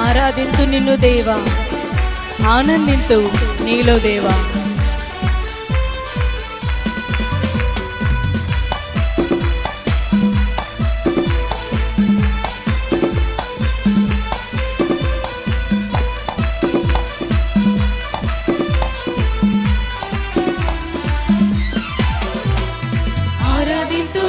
ఆరాధింతు నిన్ను దేవా. ఆనందింతు నీలో దేవా. ఆరాధింతు